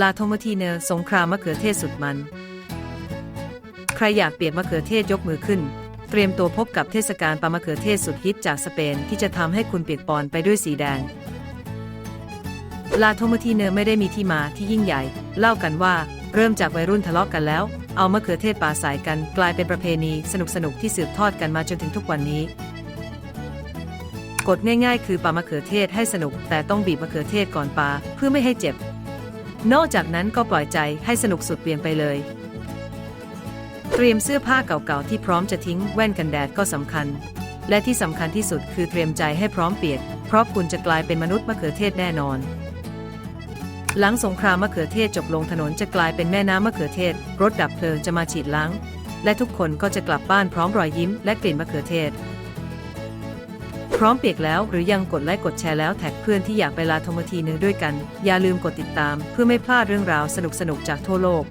ลาโทมาทีเนอร์สงครามมะเขือเทศสุดมัน ใครอยากเปียกมะเขือเทศยกมือขึ้น เตรียมตัวพบกับเทศกาลปลามะเขือเทศสุดฮิตจากสเปนที่จะทำให้คุณเปียกปอนไปด้วยสีแดง ลาโทมาทีเนอร์ไม่ได้มีที่มาที่ยิ่งใหญ่ เล่ากันว่าเริ่มจากวัยรุ่นทะเลาะกันแล้ว เอามะเขือเทศปาใส่กันกลายเป็นประเพณีสนุกๆที่สืบทอดกันมาจนถึงทุกวันนี้ กฎง่ายๆ คือปามะเขือเทศให้สนุก แต่ต้องบีบมะเขือเทศก่อนปาเพื่อไม่ให้เจ็บ นอกจากนั้นก็ปล่อยใจให้สนุกสุดเปลี่ยนไปเลย เตรียมเสื้อผ้าเก่าๆที่พร้อมจะทิ้งแว่นกันแดดก็สำคัญ และที่สำคัญที่สุดคือเตรียมใจให้พร้อมเปียก เพราะคุณจะกลายเป็นมนุษย์มะเขือเทศแน่นอน หลังสงครามมะเขือเทศจบลงถนนจะกลายเป็นแม่น้ำมะเขือเทศ รถดับเพลิงจะมาฉีดล้าง และทุกคนก็จะกลับบ้านพร้อมรอยยิ้มและกลิ่นมะเขือเทศ ร้อมเปียกแล้วหรือยังกดไลค์กดแชร์แล้วแท็กเพื่อนที่อยากไปลาทมทีนึงด้วยกัน อย่าลืมกดติดตาม เพื่อไม่พลาดเรื่องราวสนุกๆจากทั่วโลก